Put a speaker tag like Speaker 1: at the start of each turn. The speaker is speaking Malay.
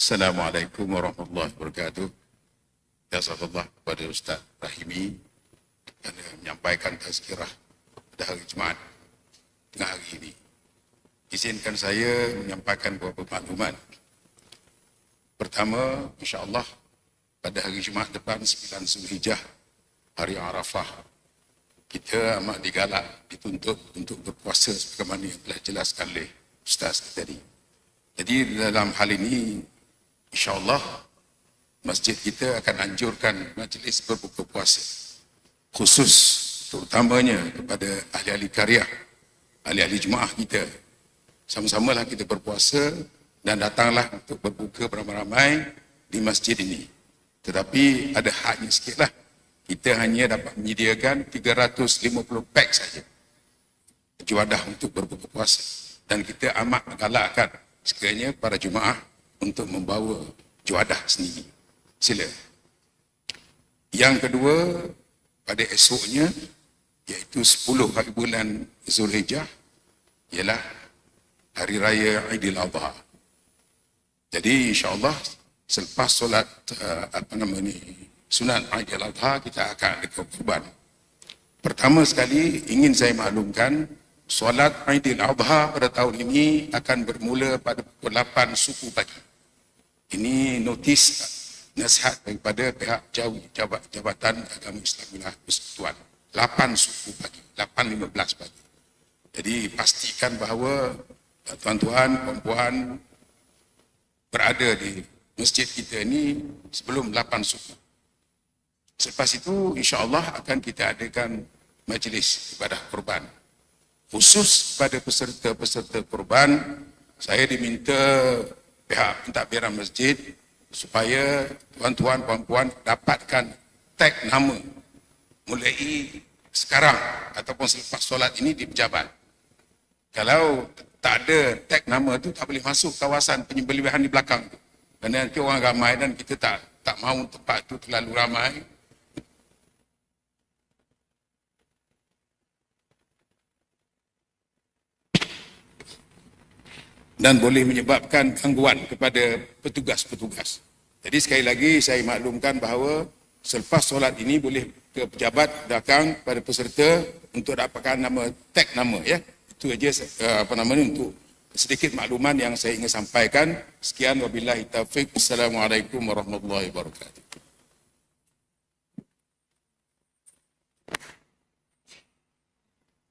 Speaker 1: Assalamualaikum warahmatullahi wabarakatuh. Jazakallah kepada Ustaz Rahimi kerana menyampaikan tazkirah pada hari Jumaat tengah hari ini. Izinkan saya menyampaikan beberapa maklumat. Pertama, insya-Allah pada hari Jumaat depan 9 Zulhijjah hari Arafah kita amat digalak dituntut untuk berpuasa sebagaimana yang telah jelaskan oleh Ustaz tadi. Jadi dalam hal ini insya-Allah masjid kita akan anjurkan majlis berbuka puasa khusus terutamanya kepada ahli-ahli karyah, ahli-ahli jemaah kita. Sama-samalah kita berpuasa dan datanglah untuk berbuka beramai-ramai di masjid ini. Tetapi ada haknya sikitlah. Kita hanya dapat menyediakan 350 pack saja juadah untuk berbuka puasa. Dan kita amat menggalakkan sekiranya para jemaah untuk membawa juadah sendiri. Sila. Yang kedua, pada esoknya, iaitu 10 hari bulan Zulhijjah, ialah Hari Raya Aidiladha. Jadi insyaAllah selepas solat uh, apa nama ni sunat Aidiladha kita akan ada kurban. Pertama sekali ingin saya maklumkan solat Aidiladha pada tahun ini akan bermula pada pukul 8 suku pagi. Ini notis nasihat daripada pihak Jawi, Jabat, Jabatan Agama Islam Wilayah Persekutuan. 8 suku pagi, 8.15 pagi. Jadi pastikan bahawa uh, tuan-tuan, puan-puan berada di masjid kita ini sebelum 8 suku. Selepas itu insya-Allah akan kita adakan majlis ibadah kurban. Khusus pada peserta-peserta kurban, saya diminta pihak pentadbiran masjid supaya tuan-tuan puan-puan dapatkan tag nama mulai sekarang ataupun selepas solat ini di pejabat. Kalau tak ada tag nama tu tak boleh masuk kawasan penyembelihan di belakang. Kerana nanti orang ramai dan kita tak tak mahu tempat tu terlalu ramai. Dan boleh menyebabkan gangguan kepada petugas-petugas. Jadi sekali lagi saya maklumkan bahawa selepas solat ini boleh ke pejabat belakang pada peserta untuk dapatkan nama tag nama ya. Itu aja uh, apa nama ni untuk sedikit makluman yang saya ingin sampaikan. Sekian wabillahi taufik. Assalamualaikum warahmatullahi wabarakatuh.